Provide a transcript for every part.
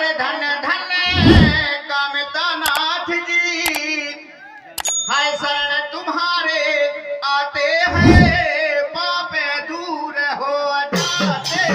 अरे धन धन कामितानाथ जी हाय शरण तुम्हारे आते हैं पाप दूर हो जाते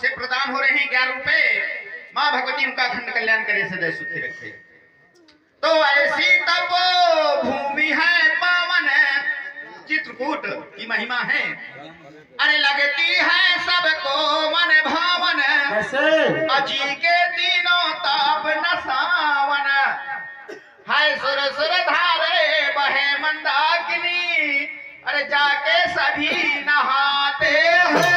से प्रदान हो रहे हैं ग्यारह रुपए। माँ भगवती उनका खंड कल्याण करे सदैव सुखी रखे। तो ऐसी तब भूमि है पावन चित्रकूट की महिमा है। अरे लगती है सबको मन भावन। अजी के तीनों ताप न सावन। हाय सुर सुर धारे बहे मंदाकिनी। अरे जाके सभी नहाते हैं।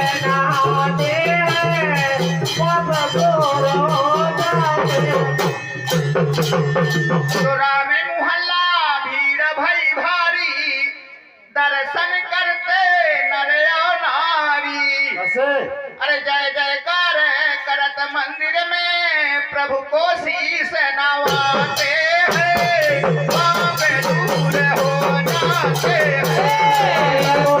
चोरा में मुहल्ला भीड़ भई भारी। दर्शन करते नर। नारी अरे जय जयकार करत मंदिर में प्रभु को शीश नवाते हैं। दूर हो जाते हैं।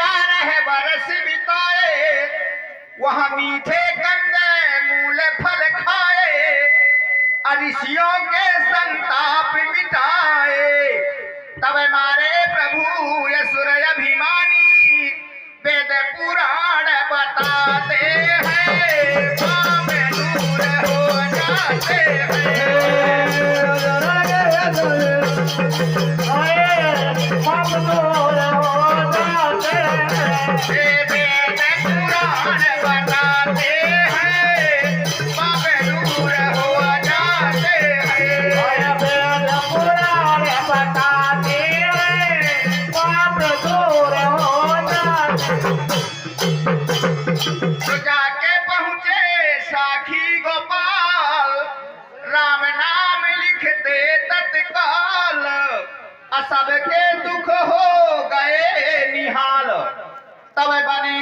वहाँ मीठे गंगे मूल फल खाए ऋषियों के संताप मिटाए। तब मारे प्रभु यसुर अभिमानी, वेद पुराण बताते हैं। दूर हो जाते हैं। जाके पहुँचे साखी गोपाल राम नाम लिखते तत्काल असब दुख हो गए निहाल। तब बने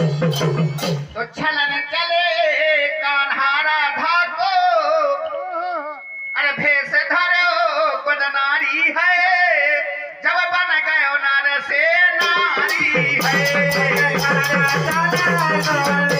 तो छलन चले कान्हा राधा को अरे भेष धरो गोद नारी है जब बन गयो नर से नारी राजा